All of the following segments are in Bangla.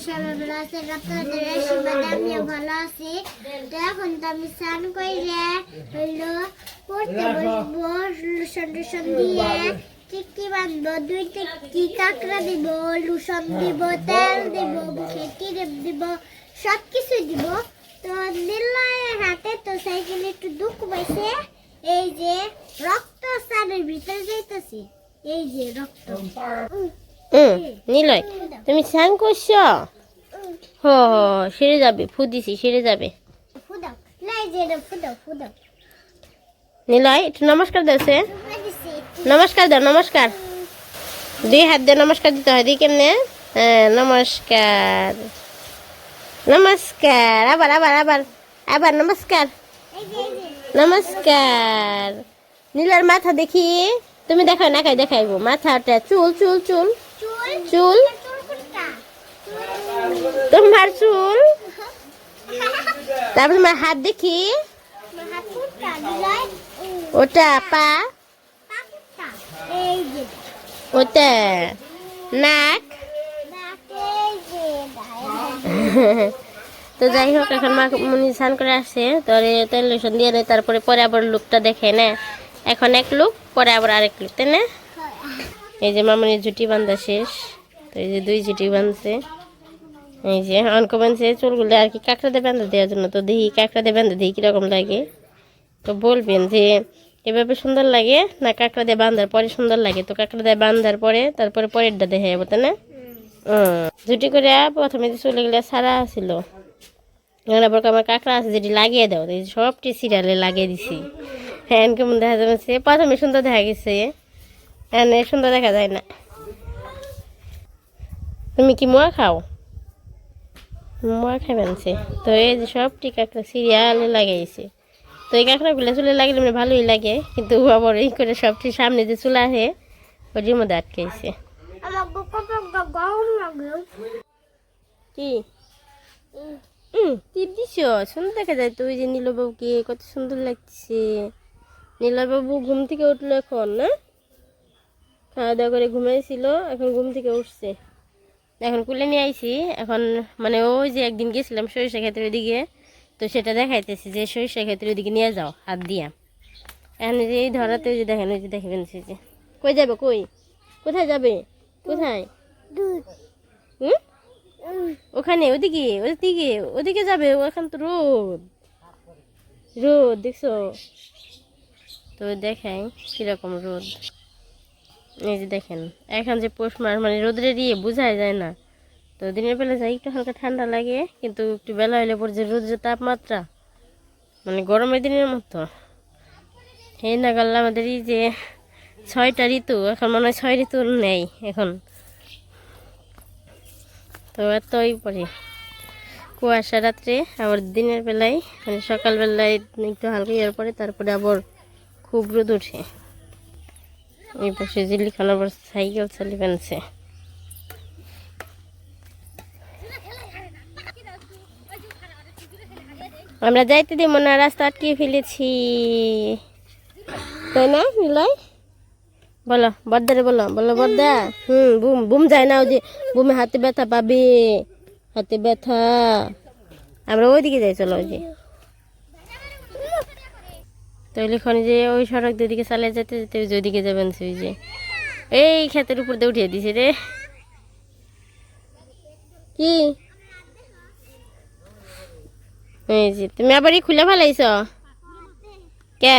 সবাই ভালো ভালো আছি তো এখন তো আমি স্নান কইরে হইল পড়তে বসবো লুসন টুসন দিয়ে টিকি বাঁধবো দুইটা কি কাঁকড়া দিব লুসন দিব তেল দিব মুখে দিব সব কিছু দিব তো নীলয়ের হাতে তো সাইকেলে একটু দুঃখ পাইছে এই যে রক্ত স্নানের ভিতরে যাইতেছি। এই যে রক্ত। হুম নিলয়, তুমি স্নান করছ? হ সেরে যাবে, ফু দিছি, সেরে যাবে। নিলয়, একটু নমস্কার দাও নমস্কার দাও, নমস্কার। দুই হাত দিয়ে নমস্কার দিতে হয়, দিই কেমনে? হ্যাঁ নমস্কার। নমস্কার, আবার আবার আবার আবার নমস্কার। নমস্কার। নীলার মাথা দেখি। তুমি দেখাও না খাই দেখাইবো। মাথাটা চুল চুল চুল। চুল? তোমার চুল? তারপর তোমার হাত দেখি। ওটা পা? ওটা নাক? তো যাই হোক, এখন মা মুনি স্নান করে আসছে। তোরে তেল লোশন দিয়ে নেয় তারপরে পরে আবার লুকটা দেখে না। এখন এক লুক পরে আবার আরেক লুক তাই না? এই যে মামনি জুটি বান্ধা শেষ। তো এই যে দুই জুটি বাঁধছে এই যে অঙ্ক বাঁধছে চুলগুলো আর কি কাঁকড়া দিয়ে বাঁধা দেওয়ার জন্য। তো দেখি কাঁকড়া দিয়ে বাঁধা দিই কীরকম লাগে। তো বলবেন যে এভাবে সুন্দর লাগে না কাঁকড়া দিয়ে বাঁধার পরে সুন্দর লাগে? তো কাঁকড়া দিয়ে বাঁধার পরে তারপরে পরেরটা দেখে যাব তাই না। জুটি করে প্রথমে যে চলে গেলে সারা আবার আমার কাঁকড়া আছে যেটি লাগিয়ে দাও। সবটি সিরিয়ালে লাগিয়ে দিছি। হ্যাঁ কেমন দেখা যাচ্ছে প্রথমে সুন্দর দেখা গেছে। এনে সুন্দর দেখা যায় না। তুমি কি মোয়া খাও? মোয়া খাবেন তো এই যে সবটি কাঁকড়া সিরিয়ালে লাগাইছে। তো এই কাঁকড়াগুলো চুলে লাগলে মানে ভালোই লাগে, কিন্তু আবার এই করে সবটি সামনে যে চুলা আছে ওটির মধ্যে লাগে কি? টিপ দিছ? সুন্দর দেখা যায় তো, ওই যে নীলবাবুকে, কত সুন্দর লাগছে নীলবাবু ঘুম থেকে উঠল এখন, না? খাওয়া করে ঘুমাইছিল, এখন ঘুম থেকে উঠছে। এখন কুলে নিয়ে আইছি, এখন মানে ওই যে একদিন গেছিলাম সরিষা ক্ষেতের ওদিকে তো সেটা দেখাইতেছি যে সরিষা ক্ষেতের ওদিকে নিয়ে যাও, হাত দিয়া। এখন যে এই ধরাতে ওই যে দেখেন, ওই যে দেখবেন সে যে কই যাবে, কই? কোথায় যাবে? কোথায়? হুম? ওখানে, ওদিকে ওদিকে ওদিকে যাবে ওখান তো রোদ। রোদ, দেখছ? তো দেখাই কীরকম রোদ। এই যে দেখেন, এখন যে পৌষ মাস মানে রোদরে দিয়ে বোঝাই যায় না। তো দিনের বেলা যাই, একটু হালকা ঠান্ডা লাগে, কিন্তু একটু বেলা হলে পর যে রোদের তাপমাত্রা মানে গরমের দিনের মতো। এই নাগাল আমাদের এই যে ছয়টা ঋতু, এখন মনে হয় ছয় ঋতু নেই এখন। তো এতই পরে। কুয়াশা রাত্রে, আবার দিনের বেলায় মানে সকালবেলায় একটু হালকা ইয়ার পরে, তারপরে আবার খুব রোদ ওঠে। এই পাশে জিল্লিখান আবার সাইকেল চালি বানছে। আমরা যাইতে দিব না, রাস্তা আটকিয়ে ফেলেছি। তাই না, নিলয়? বলো বদ্দারে বলো বলো বদ্দা হুম, বুম বুম যায় না, ওই যে বুমে হাতে ব্যথা পাবে। হাতে ব্যথা। আমরা ওইদিকে যাই, চলো ওই যে। তো লিখন যে ওই সড়ক দিকে চালিয়ে যেতে যেতে ওই যে ওইদিকে যাবেন সে যে। এই ক্ষেতের উপর দিয়ে উঠিয়ে দিছে রে। কি? এই যে তুমি আবারই খুলে ফেলাইছ? কে?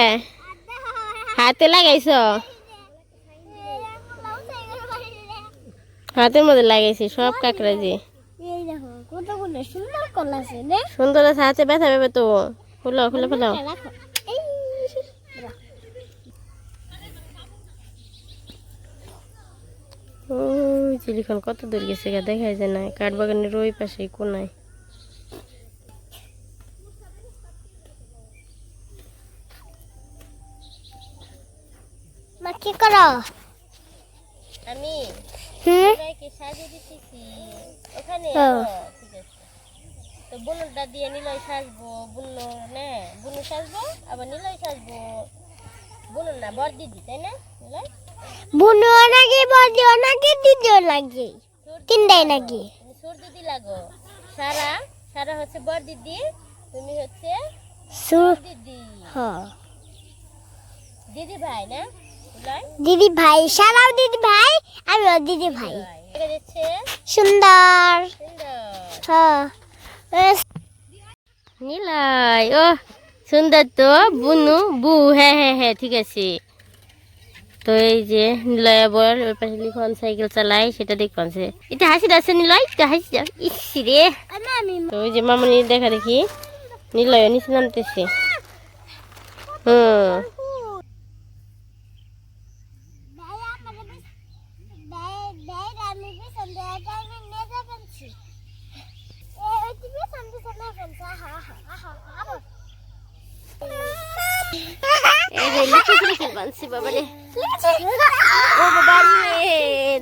হাতে লাগাইছ? হাতের মধ্যে লাগাইছি সব কাঁকড়া যে সুন্দর আছে রে। সুন্দর আছে হাতে ব্যথা পাবে তো। খুলো খুলে ফেলাও রাখো এই ওই চিলিখন কত দূর গেছে গা দেখাই যায় না কাঠ বাগানের ওই পাশে কোনায়? মা কি করো? আমি হুম? সাজিয়ে দিতেছি। ওখানে ও। ঠিক আছে। তো বুনুরটা দিয়ে নিলয় সাজবো বুনো নে বুনু সাজবো আবার নিলয় সাজবো। বুনুর না বর দিদি তাই না? নিলয়? বুনো নাকি বড়িও নাকি দিদিও নাকি তিনটাই নাকি? ছোট দিদি লাগো। সারা সারা হচ্ছে বড় দিদি তুমি হচ্ছে সুর দিদি। হ্যাঁ দিদি ভাই না? দিদি ভাই সারাও দিদি ভাই আমিও দিদি ভাই। সুন্দর। সুন্দর। হ্যাঁ ও সুন্দর তো বুনু বু হ্যাঁ হ্যাঁ হ্যাঁ ঠিক আছে। তো এই যে নিলয় আবার ওই পাশে লিখন সাইকেল চালায়, সেটা দেখছে এটা হাসি আছে নিলয়, এটা হাসি দাও ইস রে। তো ওই যে মামনি দেখা দেখি নিলয় নিচে নামতেছে। হুম। এই যে লিচু লিচু বানছি বাবা রে। ও বাবা রে,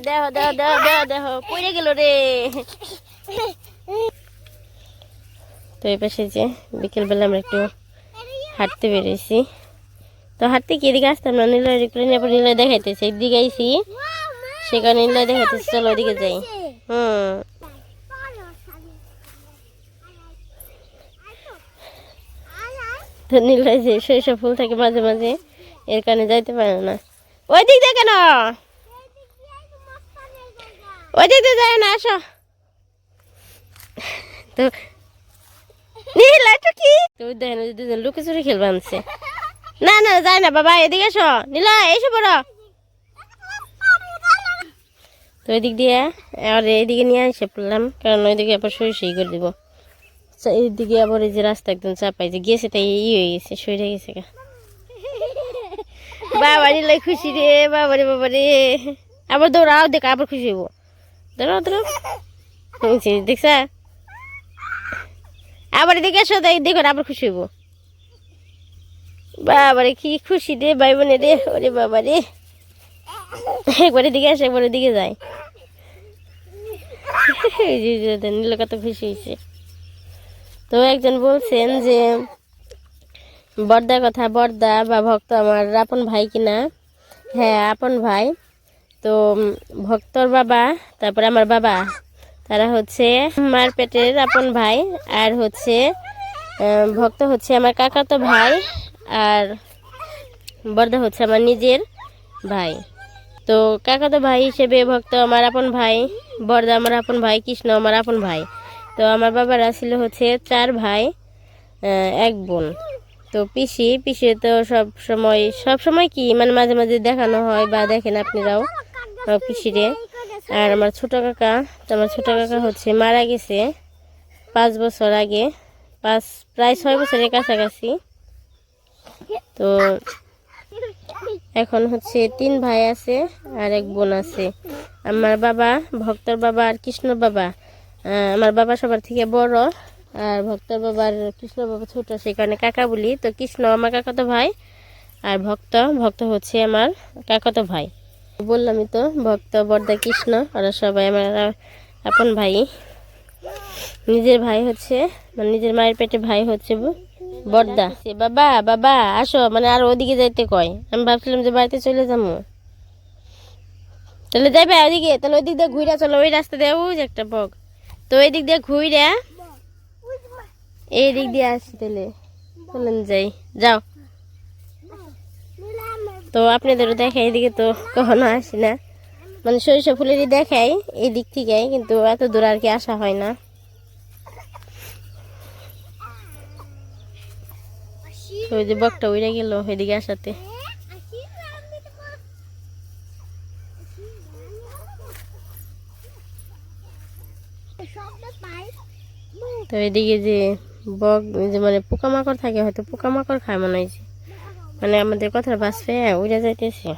দেহ দেহ দেহ দেহ দেহ, পড়ে গেল রে। তো এই পাশে যে বিকেলবেলা আমরা একটু হাঁটতে বেরিয়েছি। তো হাঁটতে কি এদিকে আসতাম না? নীলয় করে নিয়ে নীলয় দেখাইতেছে এদিকে আইসি সেখানে নীলয় দেখাইতেছে, চলো ওদিকে যাই। হুম। তো যে শৈশব ফুল থাকে মাঝে মাঝে। এর কারণে যাইতে পারে না। ওই দিক দিয়ে কেন? ওই দিক দিয়ে যায় না আসো। তো খেলবে না না না বাবা এদিকে তো দিয়ে আর এইদিকে নিয়ে পড়লাম কারণ ওইদিকে আবার করে দিব। আচ্ছা, এইদিকে আবার এই যে রাস্তা একদম চাপাই যে গেছে তাই ই হয়ে গেছে সইরে গেছে গা। বাবা নিলে খুশি রে বাবা রে বাবা রে আবার দৌড়াও, দেখ, আবার খুশি হইব। দৌড়াও দৌড়াও। দেখছা? আবার এদিকে এসো তাই দেখো, আবার খুশি হইব। বাবারে, কি খুশি রে ভাই বোনে রে, ওরে বাবা রে একবার এদিকে আসে একবার এদিকে যায় নীল কত খুশি হয়েছে। তো একজন বলছেন যে বর্দার কথা, বর্দা বা ভক্ত আমার, আপন ভাই কিনা হ্যাঁ আপন ভাই। তো ভক্তর বাবা, তারপরে আমার বাবা। তারা হচ্ছে মার পেটের আপন ভাই, আর হচ্ছে ভক্ত হচ্ছে আমার কাকাতো ভাই, আর বর্দা হচ্ছে আমার নিজের ভাই। তো, কাকাতো ভাই হিসেবে ভক্ত আমার আপন ভাই, বর্দা আমার আপন ভাই, কৃষ্ণ আমার আপন ভাই। তো, আমার বাবারা ছিল হচ্ছে চার ভাই এক বোন। তো পিসি পিসি তো সব সময় সব সময় কি মানে মাঝে মাঝে দেখানো হয় বা দেখেন আপনারাও পিসিরে। আর আমার ছোট কাকা, তো আমার ছোট কাকা হচ্ছে মারা গেছে পাঁচ বছর আগে, পাঁচ, প্রায় ছয় বছরের কাছাকাছি। তো এখন হচ্ছে তিন ভাই আছে আর এক বোন আছে। আমার বাবা, ভক্তর বাবা আর কৃষ্ণ বাবা। আমার বাবা সবার থেকে বড়। আর ভক্তর বাবার, কৃষ্ণ বাবা ছোট, সেই কারণে কাকা বলি। তো কৃষ্ণ আমার কাকাতো ভাই, আর ভক্ত ভক্ত হচ্ছে আমার কাকাতো ভাই। বললামই তো, ভক্ত, বর্দা, কৃষ্ণ, ওরা সবাই আমার আপন ভাই। নিজের ভাই হচ্ছে মানে নিজের মায়ের পেটে ভাই হচ্ছে বর্দা। বাবা বাবা, আসো মানে আর ওদিকে যাইতে কয়। আমি ভাবছিলাম যে বাড়িতে চলে যাব। তাহলে যাবে ওদিকে, তাহলে ওই দিক দিয়ে ঘুরে চলো, ওই রাস্তা দিয়ে, ওই যে একটা বগ তো ওই দিক দিয়ে ঘুরে এই দিক দিয়ে আসি তাহলে। চলেন যাই। যাও। তো আপনাদেরও দেখাই, এদিকে তো কখনো আসি না। মানে সরিষা ফুলেরই দেখাই এই দিক থেকে কিন্তু এত দূর আর কি আসা হয় না। ওই যে বকটা উড়ে গেল এদিকে আসাতে। তো এদিকে যে বক মানে পোকামাকড় থাকে, হয়তো পোকামাকড় খায় মনে হয়েছে মানে আমাদের কথার বাঁচবে উড়ে যাইতেছে।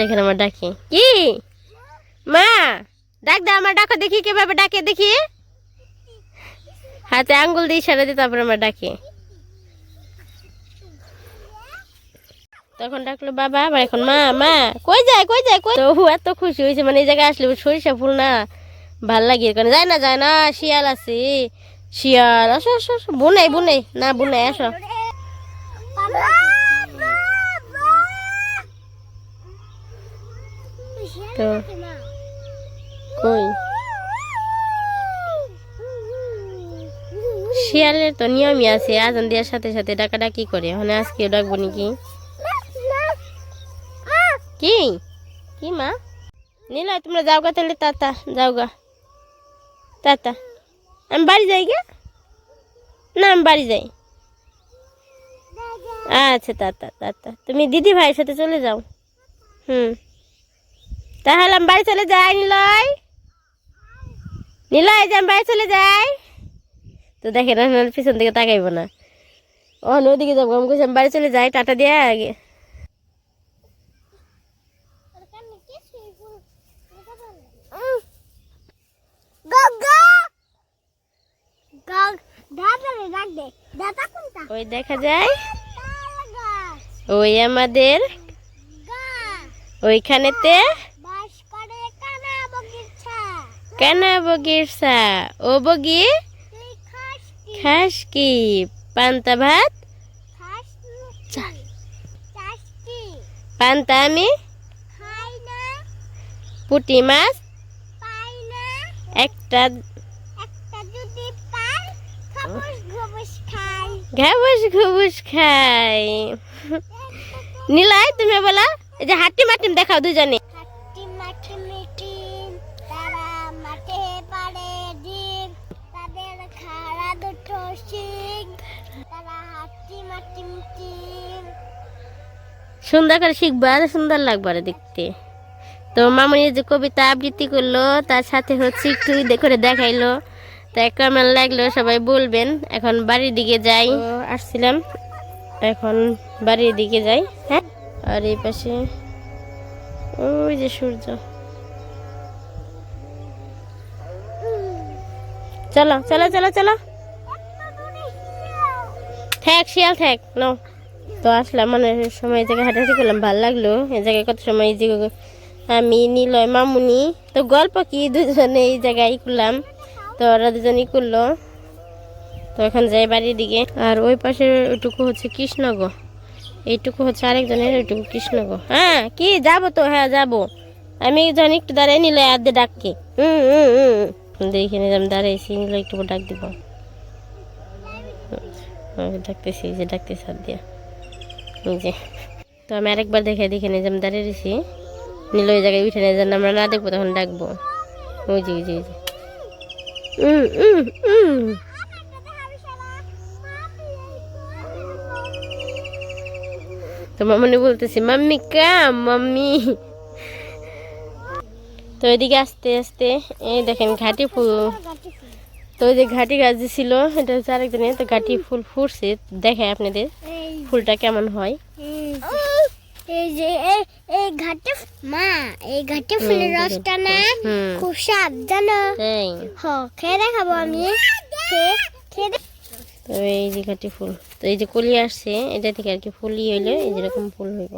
দেখেন আমার ডাকে। কি? মা, ডাক দে আমার ডাকো দেখি কীভাবে ডাকে, দেখি। হাতে আঙ্গুল দিয়ে ইশারা দিয়ে তারপরে আমার ডাকে। তখন ডাকলো, বাবা, আবার এখন মা মা, কই যায় কই যায়, কই? তো এত খুশি হয়েছে মানে এই জায়গায় আসলে সরিষা ফুল না ভালো লাগে কারণে। যায় না যায় না, শিয়াল আছে। শিয়াল, আসো আসো আসো, বুনাই বুনাই, না, বুনাই, আসো। তো কই? শিয়ালের তো নিয়মই আছে, আজান দেওয়ার সাথে সাথে ডাকাডাকি করে মানে আজকে ডাকবো নাকি? কি? কি মা? নীলা, তোমরা যাও গা তাহলে, তাতা, যাও গা। তাতা, আমি বাড়ি যাই গে? না, আমি বাড়ি যাই। আচ্ছা তাতা তাতা। তুমি দিদি ভাইয়ের সাথে চলে যাও। হুম। তাহলে আমি বাড়ি চলে যাই, নিলয়। নিলয় যে আমি বাড়ি চলে যাই। তো দেখে না নাহলে পিছন দিকে তাকাইব না। ও ওদিকে যাব। আমি আমি বাড়ি চলে যাই, টাটা দিয়ে আগে। ওই দেখা যায়। ওই আমাদের। ওইখানেতে। কানা বগির সা ও বগি? খাস কি? পান্তা ভাত? পান্তা আমি? পুটি মাছ? একটা ঘাবুস ঘুবুস খাই। নীলাই তুমি বলা এই যে হাট্টি মাটিম দেখাও দুজনে। সুন্দর করে শিখবা আর সুন্দর লাগবে আরও দেখতে। তো মামনি যে কবিতা আবৃত্তি করল তার সাথে হচ্ছে একটু করে দেখাইলো। তা কেমন লাগল সবাই বলবেন এখন বাড়ির দিকে যাই। আসছিলাম। এখন বাড়ির দিকে যাই হ্যাঁ? আর এই পাশে ওই যে সূর্য। চলো চলো চলো চলো। ঠেক শিয়াল ঠেক নাও। তো আসলাম মানে সময় জায়গায় হাঁটাহাঁটি করলাম ভালো লাগল। এই জায়গায় কত সময় যে আমি, নিলয়, মামুনি। তো গল্প কি? দুজনে এই জায়গায় করলাম তো ওরা দুজনই করল তো এখন যাই বাড়ির দিকে। আর ওই পাশে ওইটুকু হচ্ছে কৃষ্ণগো এইটুকু হচ্ছে আরেকজনের, ওইটুকু কৃষ্ণগো হ্যাঁ কি? যাব তো? হ্যাঁ যাব। আমি যখন একটু দাঁড়াই নিলে আর দিয়ে ডাককে। হুম হুম দেখে নিলাম দাঁড়াইছি নিলে একটু ডাক দিব। ডাকতেছি যে ডাকতেছি হাত দিয়া। যে। তো আমি আরেকবার দেখে দেখে আমি দাঁড়িয়ে নিল ওই জায়গায় উঠে নিয়ে যেন আমরা না দেখব তখন ডাকবো। ওই উম, উম, উম। তো মামনি বলতেছি মাম্মি কাম মাম্মি। তো এদিকে আস্তে আস্তে এই দেখেন ঘাটি ফুল। তো ওই যে ঘাটি গাছ যে ছিল এটা হচ্ছে আরেকজনের তো ঘাটি ফুল ফুটছে দেখে আপনাদের ফুলটা কেমন হয়। এই যে এই এই ঘাটে মা এই ঘাটে ফুলের রসটা না খুব স্বাদ জানো হ খেয়ে দেখাবো আমি। খেয়ে খেয়ে তো এই যে ঘাটি ফুল। তো এই যে কলি আসছে এটা থেকে আর কি ফুলই হইলে এই যেরকম ফুল হইব।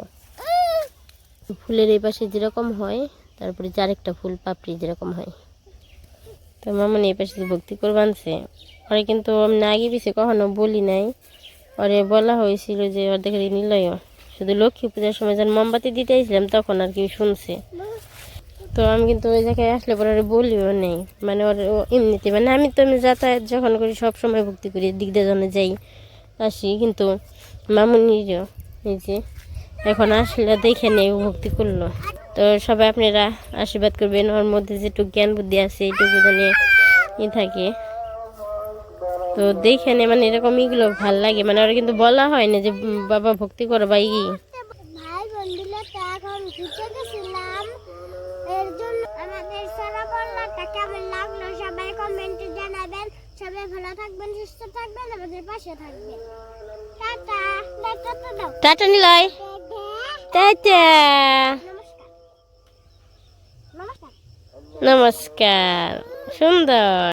ফুলের এই পাশে যেরকম হয় তারপরে যার একটা ফুল পাপড়ি যেরকম হয়। তো মামনি এই পাশে ভক্তি করে বানছে ওরে কিন্তু আমি না আগে পিছিয়ে কখনো বলি নাই। ওরে বলা হয়েছিল যে ওর দেখে নিলয় শুধু লক্ষ্মী পূজার সময় যখন মোমবাতি দিতে আইছিলাম তখন আর কি শুনছে। তো আমি কিন্তু ওই জায়গায় আসলে পরে ওরে বলিও নেই। মানে ওর এমনিতে মানে আমি তো আমি যাতায়াত যখন করি, সব সময় ভক্তি করি দিক দিয়ে যখন যাই, আসি। কিন্তু মামুনিরও এই যে এখন আসলে দেখে নেই ভক্তি করল। তো সবাই আপনারা আশীর্বাদ করবেন। ওর মধ্যে যেটুকু জ্ঞান বুদ্ধি আছে, এইটুকু জানে ই থাকে। তো দেখে নে মানে এরকম ইগুলো ভালো লাগে। মানে ওরা কিন্তু বলা হয় না যে বাবা ভক্তি করো বা ই ভাই বন্ধুরা তো এখন ঘুরতে গেছিলাম। এর জন্য আমাদের সারা বল্লাটা কেমন লাগল সবাই কমেন্টে জানাবেন। সবাই ভালো থাকবেন সুস্থ থাকবেন আমাদের পাশে থাকবেন। টাটা টাটা দাও। টাটা নিলয়। Tata tata. নমস্কার। নমস্কার। নমস্কার। সুন্দর।